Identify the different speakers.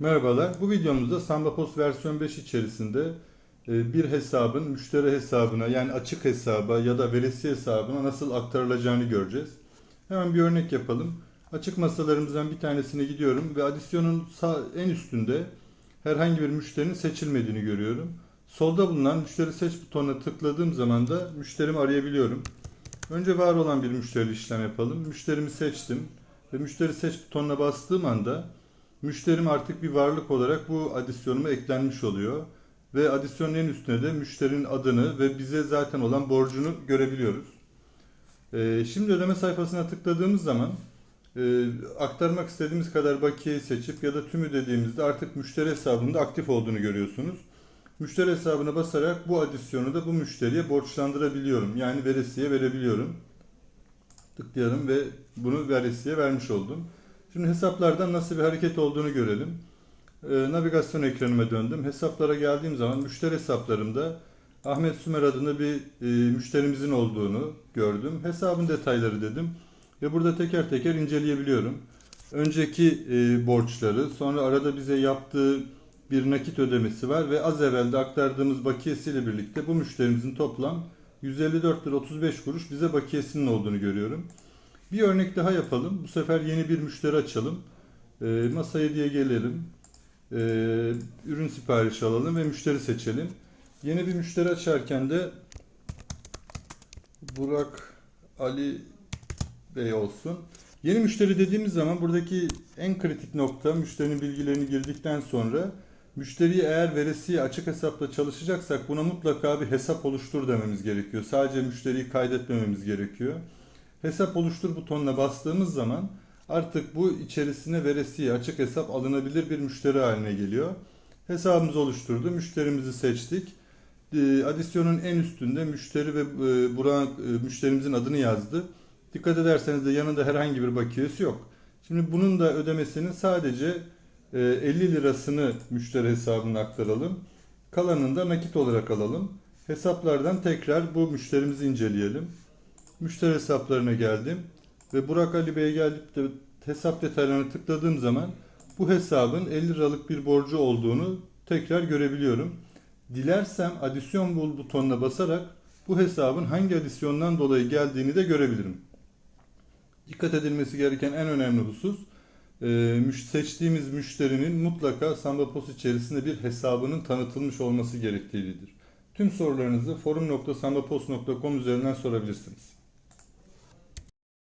Speaker 1: Merhabalar. Bu videomuzda Samba Post versiyon 5 içerisinde e, bir hesabın müşteri hesabına yani açık hesaba ya da veresiye hesabına nasıl aktarılacağını göreceğiz. Hemen bir örnek yapalım. Açık masalarımızdan bir tanesine gidiyorum ve adisyonun sağ, en üstünde herhangi bir müşterinin seçilmediğini görüyorum. Solda bulunan müşteri seç butonuna tıkladığım zaman da müşterimi arayabiliyorum. Önce var olan bir müşteri işlem yapalım. Müşterimi seçtim ve müşteri seç butonuna bastığım anda müşterim artık bir varlık olarak bu adisyonuma eklenmiş oluyor. Ve adisyonun en üstüne de müşterinin adını ve bize zaten olan borcunu görebiliyoruz. Ee, şimdi ödeme sayfasına tıkladığımız zaman e, aktarmak istediğimiz kadar bakiyeyi seçip ya da tümü dediğimizde artık müşteri hesabında aktif olduğunu görüyorsunuz. Müşteri hesabına basarak bu adisyonu da bu müşteriye borçlandırabiliyorum. Yani veresiye verebiliyorum. Tıklayalım ve bunu veresiye vermiş oldum. Şimdi hesaplardan nasıl bir hareket olduğunu görelim. Ee, navigasyon ekranıma döndüm. Hesaplara geldiğim zaman müşteri hesaplarımda Ahmet Sümer adında bir e, müşterimizin olduğunu gördüm. Hesabın detayları dedim ve burada teker teker inceleyebiliyorum. Önceki e, borçları, sonra arada bize yaptığı bir nakit ödemesi var ve az evvel de aktardığımız bakiyesiyle birlikte bu müşterimizin toplam 154 lira 35 kuruş bize bakiyesinin olduğunu görüyorum. Bir örnek daha yapalım. Bu sefer yeni bir müşteri açalım. E, masaya diye gelelim. E, ürün siparişi alalım ve müşteri seçelim. Yeni bir müşteri açarken de Burak Ali Bey olsun. Yeni müşteri dediğimiz zaman buradaki en kritik nokta müşterinin bilgilerini girdikten sonra müşteriyi eğer veresiye açık hesapla çalışacaksak buna mutlaka bir hesap oluştur dememiz gerekiyor. Sadece müşteriyi kaydetmememiz gerekiyor. Hesap oluştur butonuna bastığımız zaman artık bu içerisine veresiye açık hesap alınabilir bir müşteri haline geliyor. Hesabımızı oluşturdu. Müşterimizi seçtik. E, adisyonun en üstünde müşteri ve e, Burak e, müşterimizin adını yazdı. Dikkat ederseniz de yanında herhangi bir bakiyesi yok. Şimdi bunun da ödemesinin sadece 50 lirasını müşteri hesabına aktaralım. Kalanını da nakit olarak alalım. Hesaplardan tekrar bu müşterimizi inceleyelim. Müşteri hesaplarına geldim ve Burak Ali Bey'e gelip de hesap detaylarına tıkladığım zaman bu hesabın 50 liralık bir borcu olduğunu tekrar görebiliyorum. Dilersem adisyon bul butonuna basarak bu hesabın hangi adisyondan dolayı geldiğini de görebilirim. Dikkat edilmesi gereken en önemli husus e, seçtiğimiz müşterinin mutlaka Samba Post içerisinde bir hesabının tanıtılmış olması gerektiğidir. Tüm sorularınızı forum.sambapost.com üzerinden sorabilirsiniz.